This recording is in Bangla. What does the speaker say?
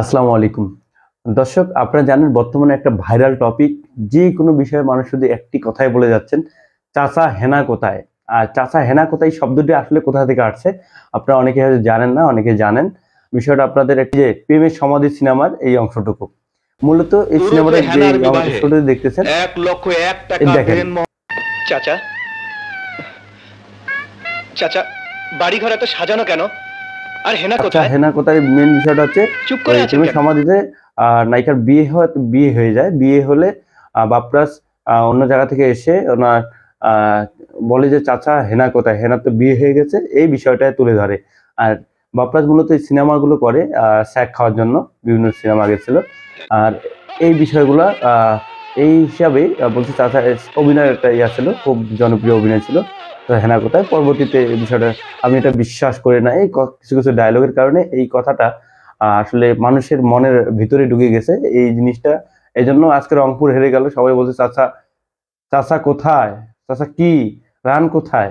আসসালামু আলাইকুম। দর্শক আপনারা জানেন বর্তমানে একটা ভাইরাল টপিক যে কোনো বিষয়ে মানুষ শুধু একটি কথাই বলে যাচ্ছেন চাচা হেনা কোথায়? আর চাচা হেনা কোথায়? শব্দটি আসলে কোথা থেকে আসছে আপনারা অনেকে হয়তো জানেন না অনেকে জানেন। বিষয়টা আপনাদের একটি যে প্রেমের সমাধি সিনেমার এই অংশটুকু। মূলত এই সিনেমাটা যে অংশটি দেখতেছেন এক লক্ষ এক টাকা দেখেন। চাচা? চাচা বাড়ি ঘর এত সাজানো কেন? আর হেনা আচ্ছা কোথায়? হেনা কোথায়? মেন বিষয়টা হচ্ছে চুপ করে কেন? সমাধিতে নায়িকার বিয়ে হয় বিয়ে হয়ে যায়। বিয়ে হলে বাপরাজ অন্য জায়গা থেকে এসে ওনার বলে যে চাচা হেনা কোথায়? হেনা তো বিয়ে হয়ে গেছে এই বিষয়টা তুলে ধরে। আর বাপরাজ মূলত এই সিনেমাগুলো করে স্যাক খাওয়ার জন্য বিভিন্ন সিনেমা গেছিল আর এই বিষয়গুলো আহ, এই হিসাবেই আহ, বলছে চাচা অভিনয় একটা ইয়া ছিল খুব জনপ্রিয় অভিনয় ছিল। হেনা কোথায়? পরবর্তীতে এই বিষয়টা আমি এটা বিশ্বাস করি না। এই কিছু কিছু ডায়লগের কারণে এই কথাটা আসলে মানুষের মনের ভিতরে ঢুকে গেছে এই জিনিসটা। এই জন্য আজকে রংপুর হেরে গেল। সবাই বলছে, চাচা চাচা কোথায়? চাচা কি? রান কোথায়?